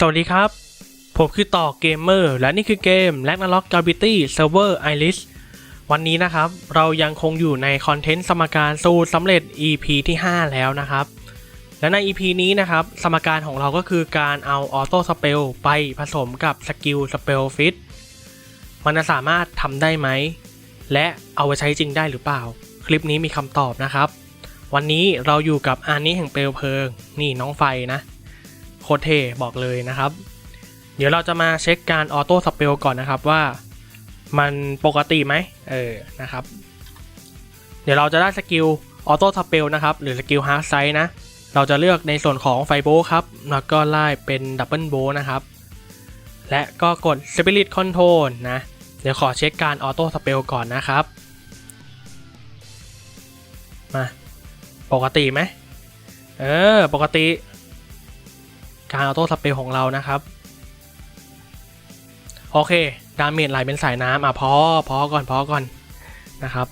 สวัสดีครับ ผมคือต่อเกมเมอร์และนี่คือเกม l a g n a r o k Gravity Server Iris วันนี้นะครับเรายังคงอยู่ในคอนเทนต์สมการสูตรสำเร็จ EP ที่ 5 แล้วนะครับ และใน EP นี้นะครับ สมการของเราก็คือการเอาออโต้สเปลไปผสมกับสกิลสเปลฟิตมันจะสามารถทำได้ไหม และเอาไปใช้จริงได้หรือเปล่า คลิปนี้มีคำตอบนะครับ วันนี้เราอยู่กับอานี้แห่งเปลวเพลิง นี่น้องไฟนะ โคตรเท่บอกเลยนะครับ เดี๋ยวเราจะมาเช็คการออโต้สเปลก่อนนะครับว่ามันปกติไหมเออนะครับ เดี๋ยวเราจะได้สกิลออโต้สเปลนะครับ หรือสกิลฮาร์ดไซนะ เราจะเลือกในส่วนของไฟโบครับ แล้วก็ไล่เป็นดับเบิลโบนะครับ และก็กด Spirit Control นะ เดี๋ยวขอเช็คการออโต้สเปลก่อนนะครับ มา ปกติไหมเออ ปกติ การออโต้สเปลของเรานะครับ โอเค ดาเมจไหลเป็นสายน้ำอะพอพอก่อนพอก่อนนะครับ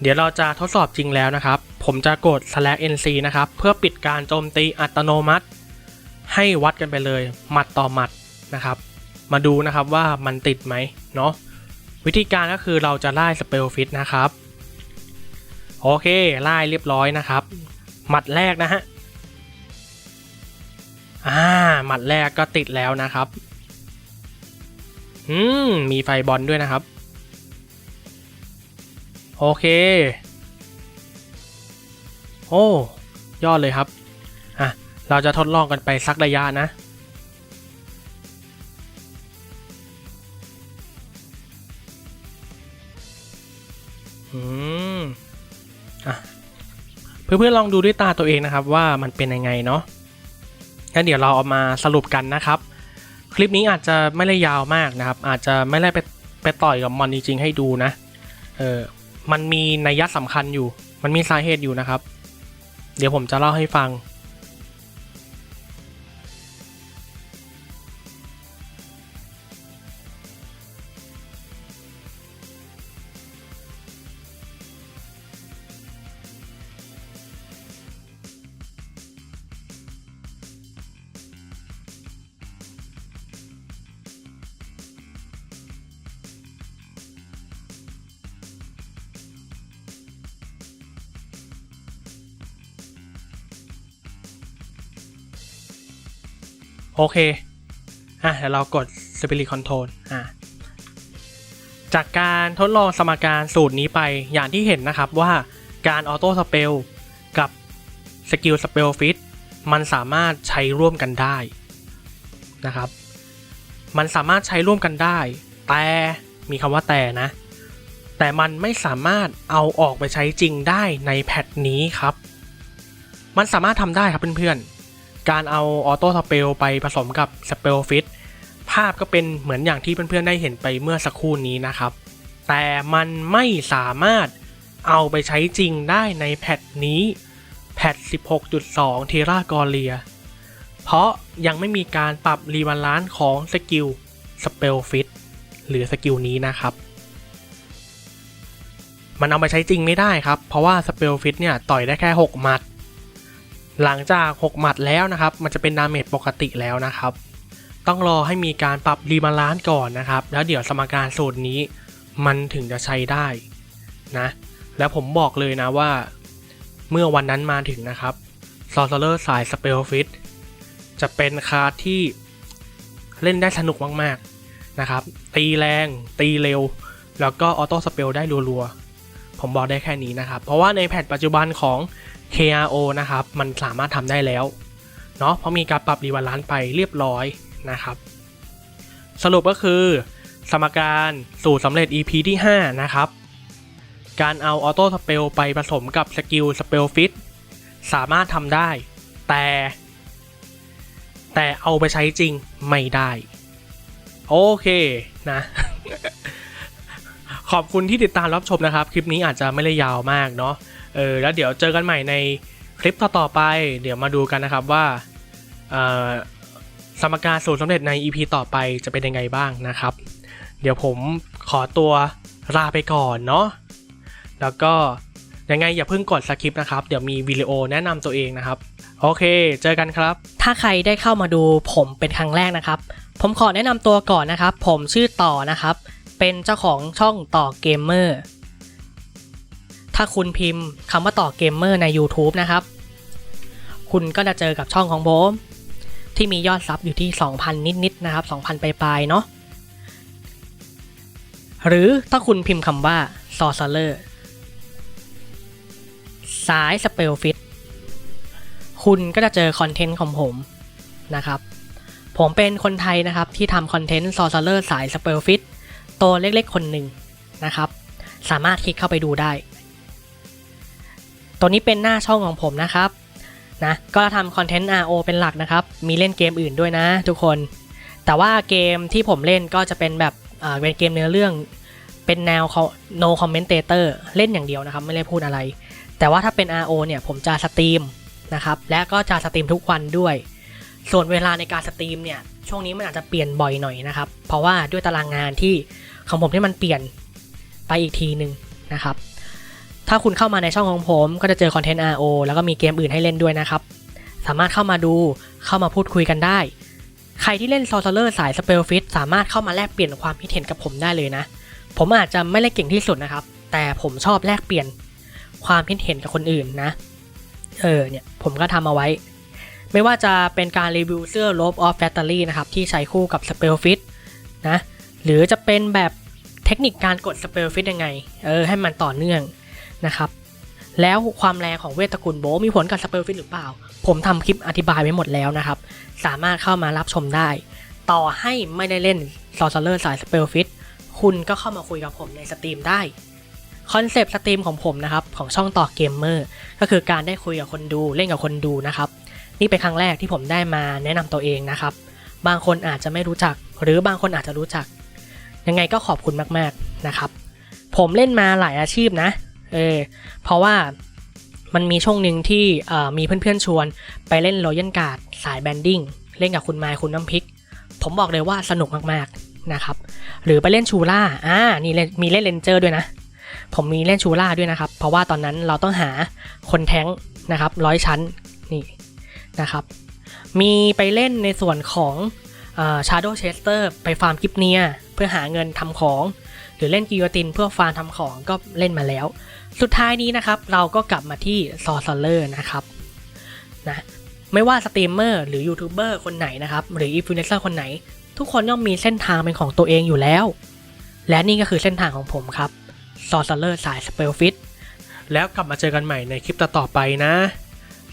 เดี๋ยวเราจะทดสอบจริงแล้วนะครับ ผมจะกด slash nc นะครับ เพื่อปิดการโจมตีอัตโนมัติ ให้วัดกันไปเลยหมัดต่อหมัดนะครับ มาดูนะครับว่ามันติดไหมเนาะวิธีการก็คือเราจะไล่สเปลฟิตนะครับ โอเคไล่เรียบร้อยนะครับ หมัดแรกนะฮะ อ่าหมัดแรกก็ติดแล้วนะครับอืมมีไฟบอลด้วยนะครับ โอเค โอ้ ยอดเลยครับ อะ เราจะทดลองกันไปสักระยะนะ อืม อะ เพื่อนๆลองดูด้วยตาตัวเองนะครับว่ามันเป็นยังไงเนาะ งั้นเดี๋ยวเราเอามาสรุปกันนะครับ คลิปนี้อาจจะไม่ได้ยาวมากนะครับ อาจจะไม่ได้ไปไปต่อยกับมอนจริงๆให้ดูนะ เออมันมีนัยยะสำคัญอยู่ มันมีสาเหตุอยู่นะครับ เดี๋ยวผมจะเล่าให้ฟัง โอเค อะเดี๋ยวเรากด Spirit Control อะจากการทดลองสมการสูตรนี้ไปอย่างที่เห็นนะครับว่าการออโต้สเปลกับสกิลสเปลฟิตมันสามารถใช้ร่วมกันได้นะครับ มันสามารถใช้ร่วมกันได้ แต่มีคำว่าแต่นะ แต่มันไม่สามารถเอาออกไปใช้จริงได้ในแพทนี้ครับ มันสามารถทำได้ครับเพื่อนๆ การเอาออโต้สเปลไปผสมกับสเปลฟิตภาพก็เป็นเหมือนอย่างที่เพื่อนๆได้เห็นไปเมื่อสักครู่นี้นะครับ แต่มันไม่สามารถเอาไปใช้จริงได้ในแพทนี้แพท 16.2เทรากอเรีย เพราะยังไม่มีการปรับรีบาลานซ์ของสกิลสเปลฟิตหรือสกิลนี้นะครับ มันเอาไปใช้จริงไม่ได้ครับ เพราะว่าสเปลฟิตเนี่ยต่อยได้แค่6หมัด หลังจาก 6 หมัดแล้วนะครับ มันจะเป็นดาเมจปกติแล้วนะครับ ต้องรอให้มีการปรับรีบาลานซ์ก่อนนะครับ แล้วเดี๋ยวสมการสูตรนี้มันถึงจะใช้ได้นะแล้วผมบอกเลยนะว่า เมื่อวันนั้นมาถึงนะครับซอร์เซอร์สายสเปลฟิตจะเป็นคาร์ดที่เล่นได้สนุกมาก ๆ นะครับ ตีแรง ตีเร็ว แล้วก็ออโต้สเปลได้รัว ๆ ผมบอกได้แค่นี้นะครับ เพราะว่าในแพทปัจจุบันของ KRO นะครับ มันสามารถทำได้แล้วเนาะเพราะมีการปรับรีบาลานซ์ไปเรียบร้อยนะครับ สรุปก็คือ สมการสูตรสำเร็จ EP ที่ 5 นะครับ การเอาออโต้สเปลไปผสมกับสกิลสเปลฟิตสามารถทำได้ แต่ แต่เอาไปใช้จริงไม่ได้ โอเคนะ ขอบคุณที่ติดตามรับชมนะครับ คลิปนี้อาจจะไม่ได้ยาวมากเนาะเออแล้วเดี๋ยวเจอกันใหม่ในคลิปต่อๆไป เดี๋ยวมาดูกันนะครับว่าสมการสูตรสำเร็จใน EP ต่อไปจะเป็นยังไงบ้างนะครับ เดี๋ยวผมขอตัวลาไปก่อนเนาะแล้วก็ยังไงอย่าเพิ่งกดสคิปนะครับ เดี๋ยวมีวิดีโอแนะนำตัวเองนะครับ โอเค เจอกันครับ ถ้าใครได้เข้ามาดูผมเป็นครั้งแรกนะครับ ผมขอแนะนำตัวก่อนนะครับ ผมชื่อต่อนะครับ เป็นเจ้าของช่องต่อเกมเมอร์ถ้าคุณพิมพ์คำว่าต่อเกมเมอร์ใน YouTube นะครับ คุณก็จะเจอกับช่องของผมที่มียอดซับอยู่ที่ 2,000 นิดๆนะครับ 2,000 ปลายๆเนาะหรือถ้าคุณพิมพ์คำว่า Sorcerer สาย Spellfit คุณก็จะเจอคอนเทนต์ของผมนะครับ ผมเป็นคนไทยนะครับที่ทำคอนเทนต์ Sorcerer สาย Spellfit ตั ตัวเล็กๆคนหนึ่งนะครับ สามารถคลิกเข้าไปดูได้ ตัวนี้เป็นหน้าช่องของผมนะครับนะก็ทำคอนเทนต์ RO เป็นหลักนะครับ มีเล่นเกมอื่นด้วยนะทุกคน แต่ว่าเกมที่ผมเล่นก็จะเป็นแบบเป็นเกมเนื้อเรื่องเป็นแนว no commentator เล่นอย่างเดียวนะครับ ไม่ได้พูดอะไร แต่ว่าถ้าเป็น RO เนี่ยผมจะสตรีมนะครับ และก็จะสตรีมทุกวันด้วย ส่วนเวลาในการสตรีมเนี่ยช่วงนี้มันอาจจะเปลี่ยนบ่อยหน่อยนะครับ เพราะว่าด้วยตารางงานที่ของผมที่มันเปลี่ยนไปอีกทีหนึ่งนะครับ ถ้าคุณเข้ามาในช่องของผมก็จะเจอคอนเทนต์ RO แล้วก็มีเกมอื่นให้เล่นด้วยนะครับ สามารถเข้ามาดูเข้ามาพูดคุยกันได้ ใครที่เล่น Sorcerer สาย Spellfit สามารถเข้ามาแลกเปลี่ยนความคิดเห็นกับผมได้เลยนะ ผมอาจจะไม่ได้เก่งที่สุดนะครับ แต่ผมชอบแลกเปลี่ยนความคิดเห็นกับคนอื่นนะ เออเนี่ยผมก็ทำเอาไว้ ไม่ว่าจะเป็นการรีวิวเสื้อ Rope of Battery นะครับ ที่ใช้คู่กับ Spellfit นะ หรือจะเป็นแบบเทคนิคการกด Spellfit ยังไง เออ ให้มันต่อเนื่องนะครับ แล้วความแรงของเวทตระกูลโบมีผลกับ Spellfit หรือเปล่า ผมทำคลิปอธิบายไว้หมดแล้วนะครับ สามารถเข้ามารับชมได้ ต่อให้ไม่ได้เล่น Sorcerer สาย Spellfit คุณก็เข้ามาคุยกับผมในสตรีมได้คอนเซปต์สตรีมของผมนะครับ ของช่องต่อเกมเมอร์ก็คือการได้คุยกับคนดูเล่นกับคนดูนะครับ นี่เป็นครั้งแรกที่ผมได้มาแนะนำตัวเองนะครับ บางคนอาจจะไม่รู้จัก หรือบางคนอาจจะรู้จัก ยังไงก็ขอบคุณมากๆนะครับ ผมเล่นมาหลายอาชีพนะ เออ เพราะว่ามันมีช่วงหนึ่งที่มีเพื่อนๆชวน ไปเล่นรอยัลการ์ดสายแบนดิ้งเล่นกับคุณไมค์คุณน้ำพริก ผมบอกเลยว่าสนุกมากๆนะครับ หรือไปเล่นชูล่าอ่านี่มีเล่นเลนเจอร์ด้วยนะ ผมมีเล่นชูล่าด้วยนะครับ เพราะว่าตอนนั้นเราต้องหาคนแท้งนะครับร้อยชั้นนี่ นะครับ มีไปเล่นในส่วนของชาร์โดเชสเตอร์ไปฟาร์มกิฟเนียเพื่อหาเงินทำของ หรือเล่นกิโยตินเพื่อฟาร์มทำของก็เล่นมาแล้ว สุดท้ายนี้นะครับ เราก็กลับมาที่ซอ r เลอร์นะครับนะไม่ว่าสตรีมเมอร์หรือยูทูบเบอร์คนไหนนะครับ หรืออินฟลูเอนเซอร์คนไหน ทุกคนย่อมมีเส้นทางเป็นของตัวเองอยู่แล้ว และนี่ก็คือเส้นทางของผมครับซอ r เลอร์สายสเปลฟิตแล้วกลับมาเจอกันใหม่ในคลิปต่อๆไปนะ